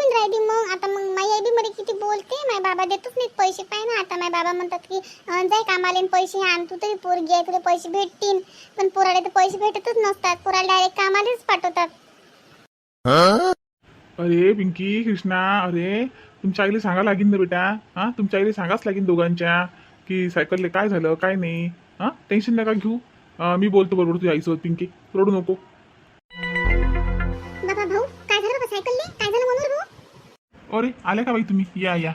घेऊन राहिली मग. आता मग माई आई बी मध्ये किती बोलते माय बाबा देतच नाहीत पैसे. पाय ना आता माय बाबा म्हणतात की जाय कामाला पैसे आण. तू तरी पोरगी आहे तुला पैसे भेटतील. पण पोराला तर पैसे भेटतच नसतात. पोराला डायरेक्ट कामालाच पाठवतात. अरे पिंकी कृष्णा अरे तुमच्या आईला सांगा लागेल ना बेटा. हां? तुमच्या आईला सांगाच लागेल दोघांच्या की सायकलले काय झालं काय नाही. हां? टेन्शन नका घेऊ. मी बोलतो बरोबर तुझ्या आईसोबत पिंकी. रडू नको. अरे आले का बाई तुम्ही? या या.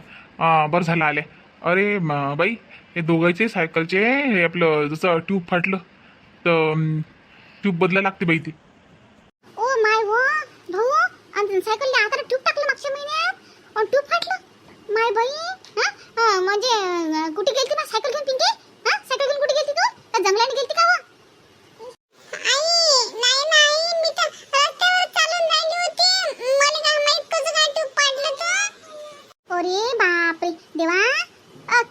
बरं झालं आले. अरे म, बाई हे दोघांचे सायकलचे हे आपलं जसं ट्यूब फाटलं तर ट्यूब बदला लागते बाई ती. ओ माय हो भाऊ आणि सायकलने आता ट्यूब टाकलं मागच्या महिन्यात? आणि ट्यूब फाटलं? माय बाई हा? हा, म्हणजे अं, कुठे गेली ना सायकल घेऊन पिंके हा सायकल घेऊन कुठे गेलती तू त्या जंगलाने गेलती का वा आई नाही नाही मी तर रस्त्यावर चालून राहिली होती मला काय माहीत कसं काय ट्यूब फाटलं तर अरे बापरे देवा अ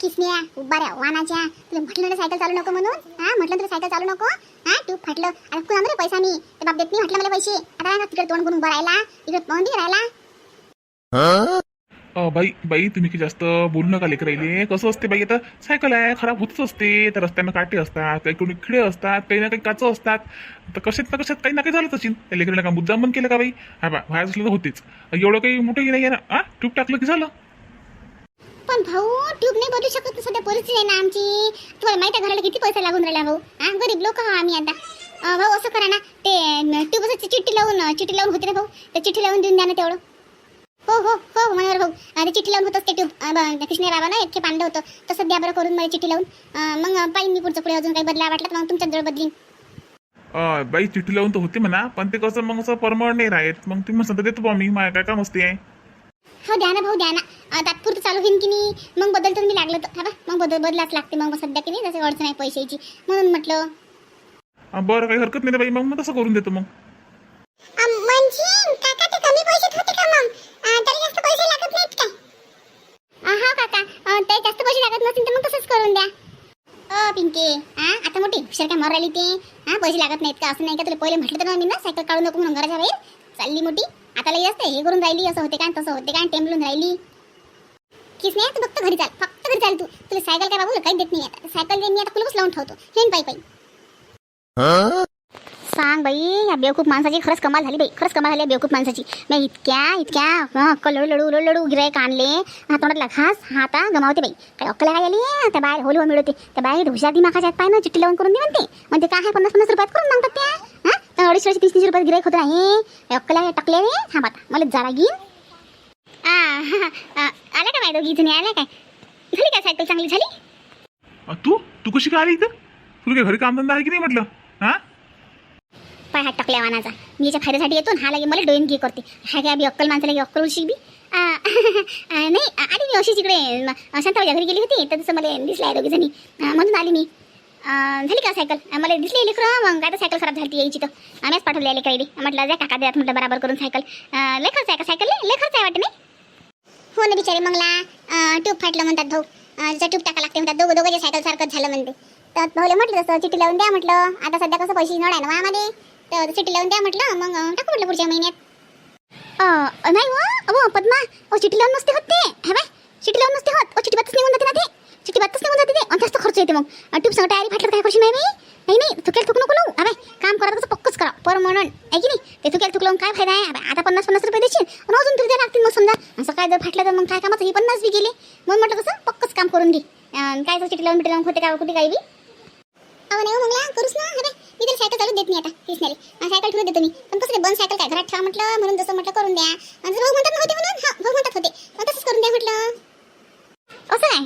किसन्या वानाच्या तुला म्हटलं ना सायकल चालू नको म्हणून? हा म्हटलं तुला सायकल चालू नको? हा ट्यूब फाटलं आता कुणा रे पैसा मी ते बाप देत नाही म्हटलं मला पैसे. आता काय ना तिकडे तोंड करून उभा राहिला तोंड राहिला अ, बाई बाई तुम्ही की जास्त बोलू नका लेकर राहिले कसं असते बाई आता सायकल आहे खराब होतच असते. तर रस्त्यानं काटे असतात काही कोणी खिळे असतात काही ना काही काचं असतात. तर कशात ना कशात काही ना काही झालंच असेल. त्या लेकराला का मुद्दाम पण केलं का बाई? हा बा बाहेर असलं तर होतेच. एवढं काही मोठंही नाही आहे ना. हा ट्यूब टाकलं की झालं. पण भाऊ ट्यूब नाही बदलू शकत. सध्या परिस्थिती आहे ना आमची. तुम्हाला माहिती आहे घराला किती पैसा लागून राहिला भाऊ? हा गरीब लोक हा आम्ही आता. भाऊ असं करा ना. ते ट्यूब असं चिठ्ठी लावून चिठ्ठी लावून होते ना भाऊ? ते चिठ्ठी लावून देऊन द्या ना तेवढं. हो हो हो मनोहर भाऊ. अं, ते चिठ्ठी लावून होतंच ते ट्यूब कृष्ण बाबा ना इतके पांडव होतं. तसं द्या बरं करून मला चिठ्ठी लावून. मग पाहिजे मी पुढचं पुढे अजून काही बदला वाटला तर मग तुमच्या जवळ बदलीन. अ, बाई चिठ्ठी लावून तर होते म्हणा. पण ते कसं मग असं परमनंट नाही राहत. मग तुम्ही म्हणता देतो बा मी. माझ्या काय काम असते हो द्या ना भाऊ द्या ना. होईन की नाही मग बदलतो मी लागलं तर. हा बा मग बदल बदलाच लागते मग. सध्या की नाही तसं अडचण आहे पैशाची. म्हणून म्हटलं. बरं काही हरकत नाही ना बाई. मग मग तसं करून देतो मग. म्हणजे काका ते कमी पैशात होते का मग? त्याला जास्त पैसे लागत नाहीत काय? हा काका. अं, ते जास्त पैसे लागत नसतील तर मग तसंच करून द्या. अ पिंके हा आता मोठी हुशार काय मर राहिली ते? हा पैसे लागत नाहीत का? असं नाही का तुला पहिले म्हटलं तर ना मी ना सायकल काढू नको म्हणून घराच्या बाहेर? चालली मोठी. आता लई असते हे करून राहिली असं होते काय तसं होते काय टेम्पलून राहिली. किस नाही तू फक्त घरी चाल फक्त घरी चाल तू. तुला सायकल काय बाबू काही देत नाही आता सायकल मी आता कुलूपच लावून ठेवतो. हे पायी पायी. सांग बाई या बेवकूफ माणसाची खरंच कमाल झाली बाई खरंच कमाल झाली या बेवकूफ माणसाची. मी इतक्या इतक्या लडू लडू लडू लडू गिरायक आणले. हा तोंडातला घास हाता गमावते बाई. काय अक्कल काय आली? त्या बाहेर होली हो मिळवते. त्या बाहेर हुशार दिमाखाच्या हात पाय ना चिठ्ठी लावून करून दे म्हणते. म्हणते काय पन्नास पन्नास रुपयात करून मागतात त्या? हा? तर अडीचशे तीस तीस रुपयात गिरायक होत नाही. अक्कल टाकले रे हा बाता मला जरा घेईन. आ, आल्या का बाय दोघी आल्या काय? झाली काय सायकल चांगली? झाली? अ, तू? तू कशी काय आली इथं? तुला काही घरी कामधंदा आहे की नाही म्हटलं? हा? पाय हात टाकल्या वानाचा. मी याच्या फायद्यासाठी येतो आणि हा लागे मला डोईन घे करते. हा काय बी अक्कल माणसाला अक्कल उलशी बी. आ, आ, नाही आ- आली मी अशीच इकडे. म- शांताबाईच्या घरी गेली होती तर तसं मला दिसलं आहे दोघी म्हणून आली मी. झाली का सायकल? मला दिसली लेकरं. मग काय तर सायकल खराब झाली यायची तर. आम्हीच पाठवली आहे लेकराईडी म्हटलं जा काका द्यात म्हटलं बराबर करून सायकल. आ, लय खर्च आहे का सायकल लय? खर्च आहे वाटतं नाही? हो ना बिचारे मंगला. ट्यूब फाटलं म्हणतात भाऊ. त्याचा ट्यूब टाका लागते म्हणतात. दोघं दोघं सायकल सारखं झालं म्हणते. तर भाऊले म्हटलं तसं चिठ्ठी लावून द्या म्हटलं. आता सध्या कसं पैसे नड आहे ना आम्हाला तर चिठ्ठी लावून द्या म्हटलं. मग टाकू म्हटलं पुढच्या महिन्यात. नाही हो. पद्मा. ओ चिठ्ठी लावून नसते होत ते. हे बाय. चिठ्ठी लावून नसते होत. ओ चिठ्ठी बातच निघून जाते ना ते. चिठ्ठी बातच निघून जाते ते आणि जास्त खर्च येते मग ट्यूब सांग टायरी फाटलं तर काय करशील नाही बाई नाही नाही थुकेल थुकू नको लावू अबे काम करा तसं पक्कच करा पर म्हणून आहे की नाही ते थुकेल थुकलं काय फायदा आहे आता पन्नास पन्नास रुपये देशील आणि अजून तुला लागतील मग समजा सकाळी जर फाटलं तर मग काय कामाचं हे पन्नास बी गेले म्हणून म्हटलं कसं पक्कच काम करून घे काय तर चिठ्ठी लावून बिठी लावून होते काय कुठे काही बी अहो नाही हो करूच ना अरे मी तरी सायकल चालू देत नाही आता कृष्णारी सायकल ठेवून देतो मी पण कसं बंद सायकल काय घरात ठेवा म्हटलं म्हणून जसं म्हटलं करून द्या आणि भाऊ म्हणतात होते म्हणून हा भाऊ म्हणतात होते मग तसंच करून द्या म्हटलं असं काय?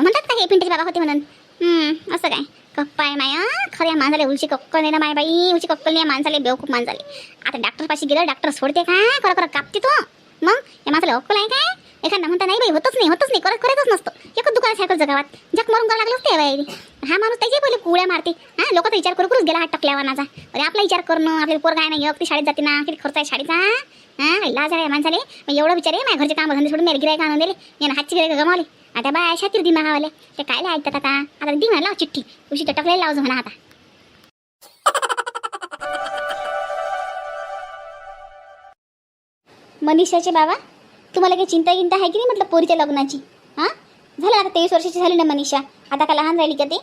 म्हणतात का हे पिंटेचे बाबा होते म्हणून. हम्म, असं काय? कप्पा आहे माया. खऱ्या माणसाले उलची कक्कल नाही ना माय बाई. उलची कक्कल नाही माणसाले बेवकूप माणसाले आता डॉक्टर पाशी गेलं डॉक्टर सोडते काय खरं खरं कापते तो. मग? या माणसाला अक्कल आहे काय? एखादा म्हणता नाही बाई होतच नाही होतच नाही करत करतच नसतं. एकच दुकान सायकल जगावात जग मारून करा लागलं असते बाई. हा माणूस त्याचे पहिले कुळ्या मारते. हा लोक तर विचार करू करूच गेला हात टाकल्यावर माझा अरे आपला विचार करणं आपल्याला पोर काय नाही ती शाळेत जाते ना किती खर्च आहे शाळेचा? हा लाज आहे माणसाले. मग एवढं विचार आहे माझ्या घरचे काम धंदे सोडून मेल गिरायक आणून दिले यानं हातची गिरायक गमावले. आता बाय शातीर दी महावाले. ते काय ऐकतात आता? आता दी म्हणा लाव चिठ्ठी. तुझी टकले लावज म्हणा आता. मनीषाचे बाबा तुम्हाला काही चिंता गिंता आहे की नाही म्हटलं पोरीच्या लग्नाची? हां? झालं आता तेवीस वर्षाची झाली ना मनीषा. आता का लहान राहिली का ते?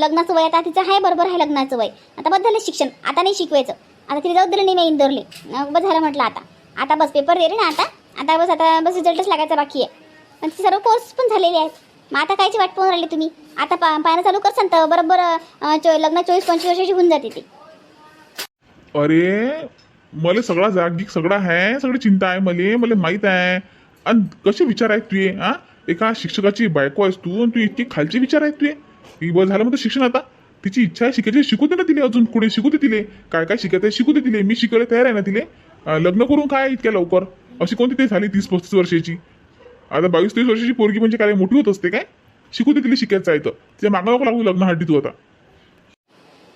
लग्नाचं वय आता तिचं आहे बरोबर आहे लग्नाचं वय. आता बस झालं शिक्षण. आता नाही शिकवायचं. आता तिला जाऊ दिलं नाही मी इंदोरले. बस झालं म्हटलं आता. आता बस पेपर दे रे ना आता. आता बस आता बस रिझल्टच लागायचा बाकी आहे. आणि ती सर्व कोर्स पण झालेले आहेत. मग आता कायची वाट पाहून राहिली तुम्ही? आता पा पाहणं चालू करसान तर बरोबर चो- लग्न चोवीस पंचवीस वर्षाची होऊन जाते ती. अरे मला सगळा जागीक सगळा आहे सगळी चिंता आहे मला मला माहीत आहे. आणि कसे विचार आहेत तुये हा? एका शिक्षकाची बायको आहेस तू आणि तू इतके खालचे विचार आहेत तुये? ही बस झालं म्हणतं शिक्षण आता. तिची इच्छा आहे शिकायची शिकू दे ना तिले अजून पुढे शिकू दे तिले. काय काय शिकायचं आहे शिकू दे तिले. मी शिकायला तयार आहे ना तिले. लग्न करून काय इतक्या लवकर? अशी कोणती ते झाली तीस पस्तीस वर्षाची? आता बावीस तेवीस वर्षाची पोरगी म्हणजे काय? मोठी होत असते काय? शिकू दे तिला शिकायचं आहे तर. तिच्या मागं नको लागू लग्नासाठी तू आता.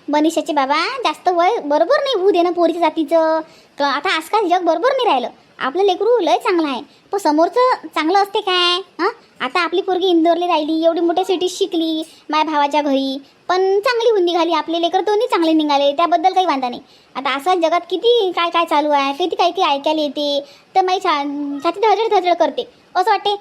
मनीषाचे बाबा जास्त वय बरोबर नाही होऊ दे ना पोरीच्या जातीचं. क- आता आजकाल जग बरोबर नाही राहिलं. आपलं लेकरू लय चांगलं आहे. पण समोरचं चांगलं असते काय? हां? आता आपली पोरगी इंदोरली राहिली एवढी मोठ्या सिटीत शिकली माझ्या भावाच्या घरी. पण चांगली होऊन निघाली आपले लेकर दोन्ही चांगले निघाले त्याबद्दल काही वांधा नाही. आता असं जगात किती काय काय चालू आहे? किती काय काही ऐकायला येते. तर माझी छा छाती धडधड धडधड करते. असं वाटते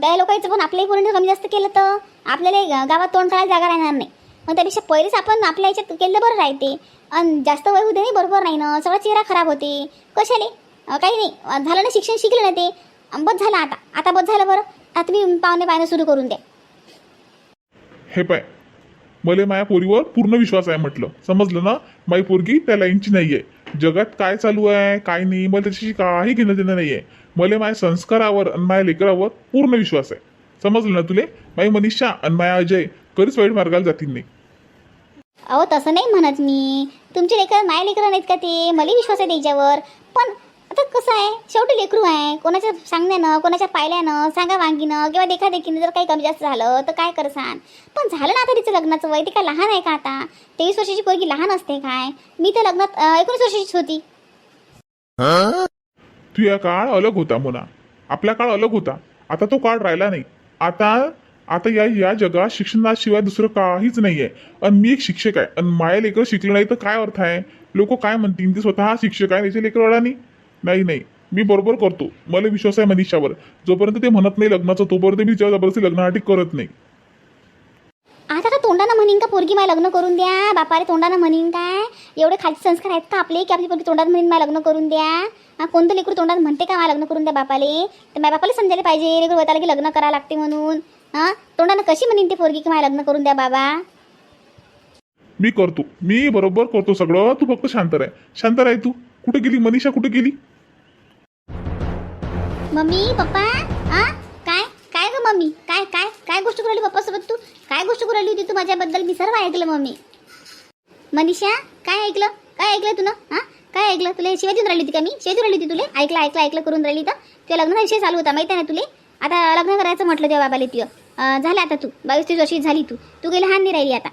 त्या लोकांचं पण आपल्याही पूर्ण कमी जास्त केलं तर आपल्याला गावात तोंड करायला जागा राहणार नाही. मग त्यापेक्षा पहिलेच आपण आपल्या याच्यात केलं बरं राहते. आणि जास्त वय होते नाही बरोबर नाही ना. सगळा चेहरा खराब होते. कशाले? काही नाही. झालं ना शिक्षण शिकलं ना ते. बस झालं आता. आता बस झालं बरं. आता तुम्ही पाहुणे पाहणं सुरू करून द्या. हे पाय. मला माझ्या पोरीवर पूर्ण विश्वास आहे म्हटलं. समजलं ना? माई पोरगी त्या लाईनची नाही आहे जगात काय चालू आहे काय नाही मला त्याच्याशी काही घेणं देणं नाही आहे मला माझ्या संस्कारावर आणि माझ्या लेकरावर पूर्ण विश्वास आहे. समजलं ना तुले? माझी मनीषा आणि अजय कधीच वाईट मार्गाला जातील नाही. अहो तसं नाही म्हणत मी. तुमचे लेकर माझ्या लेकरं नाहीत का ते? मला विश्वास आहे त्याच्यावर. पण आता कसं आहे? शेवटी लेकरू आहे. कोणाच्या सांगण्यानं कोणाच्या पाहिल्यानं सांगा वांगीनं किंवा देखादेखीनं जर काही कमी जास्त झालं तर काय करसान? पण झालं ना आता तिचं लग्नाचं वय. ती काय लहान आहे का आता? तेवीस वर्षाची पोरगी लहान असते काय? मी तर लग्नात अं, एकोणीस वर्षाचीच होती. तुझा काळ अलग होता म्हणा आपला काळ अलग होता. आता तो काळ राहिला नाही. आता आता या या जगात शिक्षणाशिवाय दुसरं काहीच नाही आहे आणि मी एक शिक्षक आहे. आणि माया लेकर शिकलं नाही तर काय अर्थ आहे? लोक काय म्हणतील? ते स्वतः शिक्षक आहे त्याचे लेकर नाही नाही नाही. मी बरोबर करतो. मला विश्वास आहे मनीषावर. जोपर्यंत ते म्हणत नाही लग्नाचं तोपर्यंत मी जबरदस्ती लग्नासाठी करत नाही. आता का तोंडानं म्हणीन का? पोरगी माय लग्न करून द्या. बापारे तोंडानं म्हणीन काय एवढे खालचे संस्कार आहेत का आपले? की आपली पोरगी तोंडात म्हणीन माय लग्न करून द्या. हा कोणतं लेकरू तोंडात म्हणते का माय लग्न करून द्या बापाले? तर माझ्या बापाला समजायला पाहिजे. लेकरू वताला की लग्न करावं लागते म्हणून. हा तोंडानं कशी म्हणीन ते पोरगी की माय लग्न करून द्या बाबा. मी करतो. मी बरोबर करतो सगळं. तू फक्त शांत राह. शांत राह तू. कुठे गेली? मनीषा कुठे गेली? मम्मी पप्पा हा? मम्मी. काय काय काय गोष्ट करू पप्पासोबत तू? काय गोष्ट करू होती तू माझ्याबद्दल? मी सर्व ऐकलं मम्मी. मनीषा काय ऐकलं? काय ऐकलं तुला हा? काय ऐकलं? तुला शिवाय देऊन राहिली होती का मी? शिवाय देऊन राहिली होती तुला? ऐकलं ऐकलं ऐकलं करून राहिली तर? तुला लग्नाचा विषय चालू होता माहिती आहे ना तुले? आता लग्न करायचं म्हटलं तेव्हा बाबाले तुझं झालं आता तू. बावीस तीस वर्षी झाली तू. तू गेली लहान नाही राहिली आता.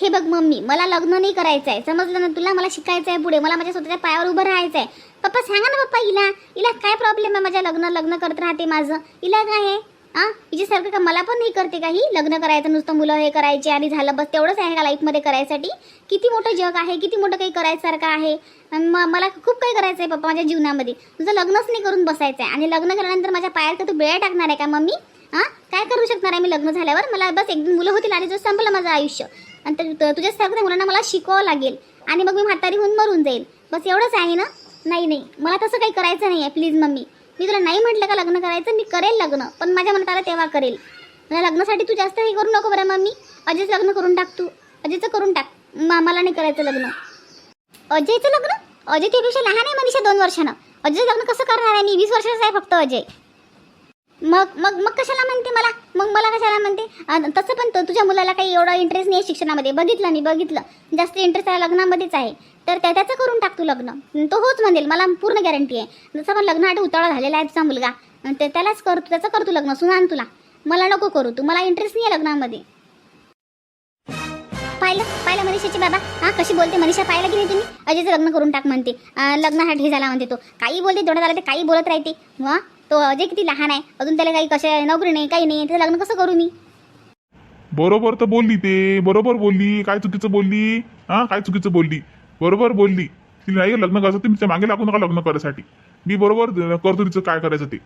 हे बघ मम्मी मला लग्न नाही करायचं आहे. समजलं ना तुला? मला शिकायचं आहे पुढे. मला माझ्या स्वतःच्या पायावर उभं राहायचं आहे. पप्पा सांगा ना पप्पा हिला. हिला काय प्रॉब्लेम आहे माझ्या लग्न लग्न करत राहते माझं? इला काय आहे? हां? हिच्यासारखं का मला पण हे करते का ही? लग्न करायचं नुसतं मुलं हे करायचे आणि झालं बस तेवढंच आहे का लाईफमध्ये करायसाठी? किती मोठं जग आहे किती मोठं काही करायसारखं आहे? म- मला खूप काही करायचं आहे पप्पा माझ्या जीवनामध्ये. तुझं लग्नच नाही करून बसायचं आहे. आणि लग्न केल्यानंतर माझ्या पायात तर तू बेळ टाकणार आहे का मम्मी? हां? काय करू शकणार आहे मी लग्न झाल्यावर? मला बस एक दोन मुलं होतील आणि जर संपलं माझं आयुष्य. आणि ते- तुझ्यासारखं मुलांना मला शिकावं लागेल. आणि मग मी म्हातारी होऊन मरून जाईल. बस एवढंच आहे ना? नाही नाही. मला तसं काही करायचं नाही आहे प्लीज मम्मी. मी तुला नाही म्हटलं का लग्न करायचं? मी करेल लग्न पण माझ्या मनात आलं तेव्हा करेल. मला लग्नासाठी तू जास्त हे करू नको बरं मम्मी. अजयचं लग्न करून टाक तू. अजयचं करून टाक. मामाला मला नाही करायचं लग्न. अजयचं लग्न? अजय त्यापेक्षा लहान आहे मनीषा दोन वर्षानं. अजयचं लग्न कसं करणार आहे मी? वीस वर्षाचा आहे फक्त अजय. मग मग मग कशाला म्हणते मला? मग मला कशाला म्हणते? तसं पण तो तुझ्या मुलाला काही एवढा इंटरेस्ट नाही आहे शिक्षणामध्ये. बघितलं मी बघितलं. जास्त इंटरेस्ट आहे लग्नामध्येच आहे. तर त्या त्याचं करून टाक तू लग्न. तो होच म्हणेल मला पूर्ण गॅरंटी आहे. जसं पण लग्नासाठी उतळा झालेला आहे तुझा मुलगा तर ते त्यालाच कर तू त्याचं कर तू लग्न सुनान तुला. मला नको करू तू मला इंटरेस्ट नाही आहे लग्नामध्ये. पाहिलं? पाहिलं मनीषाची बाबा? हा कशी बोलते मनीषा? पाहिलं की नाही तुम्ही? अजयचं लग्न करून टाक म्हणते. लग्नासाठी हे झाला म्हणते तो. काही बोलते थोडं झालं ते काही बोलत राहते. वा तो अजय किती लहान आहे अजून त्याला काही कशा नोकरी नाही काही नाही त्याचं लग्न कसं करू मी? बरोबर तर बोलली ते बरोबर बोलली काय चुकीचं बोलली? हा काय चुकीचं बोलली? बरोबर बोलली. तिला नाही लग्न करायचं तुम्ही तिच्यामागे लागू नका लग्न करायसाठी. मी बरोबर करतो तिचं काय करायचं ते.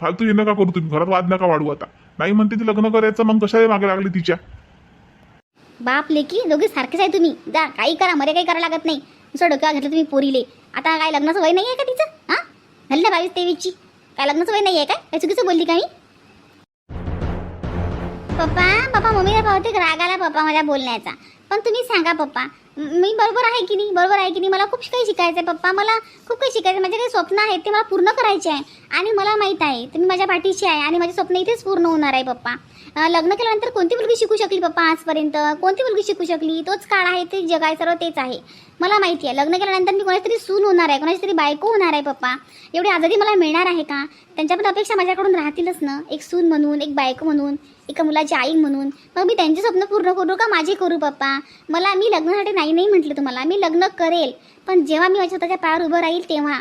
फालतू हे नका करू तुम्ही घरात वाद नका वाढवू आता. नाही म्हणते ती लग्न करायचं मग कशाला मागे लागली तिच्या? बाप लेकी दोघे सारखेच आहे तुम्ही. जा काही करा मरे काही करायला लागत नाही. दुसरं डोक्यावर घेतलं तुम्ही पोरीले. आता काय लग्नाचं वय नाही आहे का तिचं? हां? झाली ना बावीस तेवीसची? काय लग्नाचं वय नाही आहे काय? काय चुकीचं बोलली का मी? पप्पा पप्पा मम्मीला बहुतेक राग आला पप्पा मला बोलण्याचा. पण तुम्ही सांगा पप्पा मी बरोबर आहे की नाही? बरोबर आहे की नाही? मला खूप काही शिकायचं आहे पप्पा. मला खूप काही शिकायचं आहे माझे काही स्वप्न आहेत ते मला पूर्ण करायचे आहे. आणि मला माहीत आहे तुम्ही माझ्या पाठीशी आहे आणि माझे स्वप्न इथेच पूर्ण होणार आहे पप्पा. लग्न केल्यानंतर कोणती मुलगी शिकू शकली पप्पा आजपर्यंत? कोणती मुलगी शिकू शकली? तोच काळ आहे ते जग आहे सर्व तेच आहे. मला माहिती आहे लग्न केल्यानंतर मी कोणाची तरी सून होणार आहे कोणाची तरी बायको होणार आहे पप्पा. एवढी आजादी मला मिळणार आहे का? त्यांच्या पण अपेक्षा माझ्याकडून राहतीलच ना. एक सून म्हणून एक बायको म्हणून एका मुलाची आई म्हणून. मग मी त्यांचे स्वप्न पूर्ण करू का माझे करू पप्पा? मला मी लग्नासाठी नाही नाही म्हटलं तुम्हाला. मी लग्न करेल पण जेव्हा मी माझ्या स्वतःच्या पायावर उभं राहील तेव्हा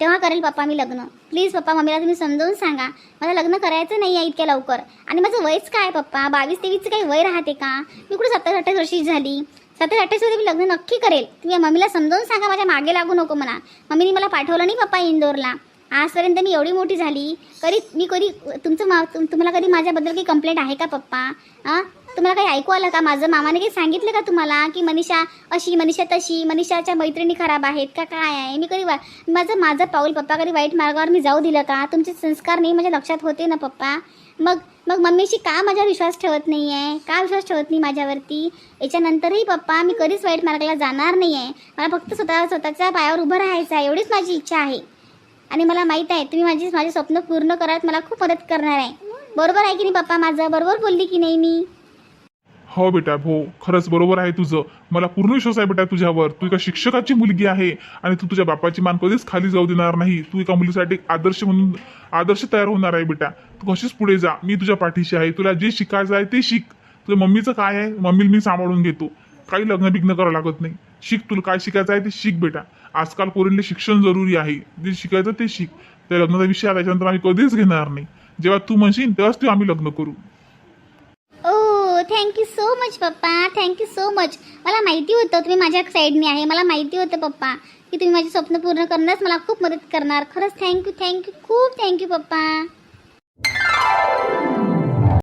तेव्हा करेल पप्पा मी लग्न. प्लीज पप्पा मम्मीला तुम्ही समजावून सांगा. मला लग्न करायचं नाही आहे इतक्या लवकर. आणि माझं वयच काय पप्पा? बावीस तेवीसचं काही वय राहते का? मी कुठे सत्तावीस अठ्ठावीस वर्षी झाली? सत्तावीस अठ्ठावीसमध्ये मी लग्न नक्की करेल. तुम्ही मम्मीला समजावून सांगा माझ्या मागे लागू नको म्हणा. मम्मीने मला पाठवलं नाही पप्पा इंदोरला. आजपर्यंत मी एवढी मोठी झाली. कधी मी कधी तुमचं मा तुम तुम्हाला कधी माझ्याबद्दल काही कंप्लेंट आहे का पप्पा? हां तुम्हाला काही ऐकू आलं का? माझं मामाने काही सांगितलं का तुम्हाला की मनीषा अशी मनीषा तशी मनीषाच्या मैत्रिणी खराब आहेत का काय आहे? मी कधी वा माझं माझं पाऊल पप्पा कधी वाईट मार्गावर मी जाऊ दिलं का? तुमचे संस्कार नाही माझ्या लक्षात होते ना पप्पा? मग मग मम्मीशी का माझ्यावर विश्वास ठेवत नाही आहे का विश्वास ठेवत नाही माझ्यावरती? याच्यानंतरही पप्पा मी कधीच वाईट मार्गाला जाणार नाही आहे मला फक्त स्वतः स्वतःच्या पायावर उभं राहायचं आहे एवढीच माझी इच्छा आहे. आणि मला माहीत आहे तुम्ही माझी माझे स्वप्न पूर्ण करायला मला खूप मदत करणार आहे. बरोबर आहे की नाही पप्पा माझं? बरोबर बोलली की नाही मी? हो बेटा हो खरंच बरोबर आहे तुझं. मला पूर्ण विश्वास आहे बेटा तुझ्यावर. तू एका शिक्षकाची मुलगी आहे आणि तू तुझ्या बापाची मान कधीच खाली जाऊ देणार नाही. तू एका मुलीसाठी एक आदर्श म्हणून आदर्श तयार होणार आहे बेटा. तू कशीच पुढे जा. मी तुझ्या पाठीशी आहे. तुला जे शिकायचं आहे ते शिक. तुझ्या मम्मीचं काय आहे? मम्मीला मी सांभाळून घेतो. काही लग्न बिग्न करावं लागत नाही. शिक तुला काय शिकायचं आहे ते शिक बेटा. आजकाल पोरींले शिक्षण जरुरी आहे. जे शिकायचं ते शिक. त्या लग्नाचा विषय आला त्याच्यानंतर आम्ही कधीच घेणार नाही. जेव्हा तू म्हणशील तेव्हाच ते आम्ही लग्न करू. Thank you so much papa thank you so much मला माहिती होतं तुम्ही माझ्या साईडने आहे. मला माहिती होतं पप्पा की तुम्ही माझे स्वप्न पूर्ण करण्यास मला खूप मदत करणार. खरंच थँक्यू थँक्यू खूप थँक्यू पप्पा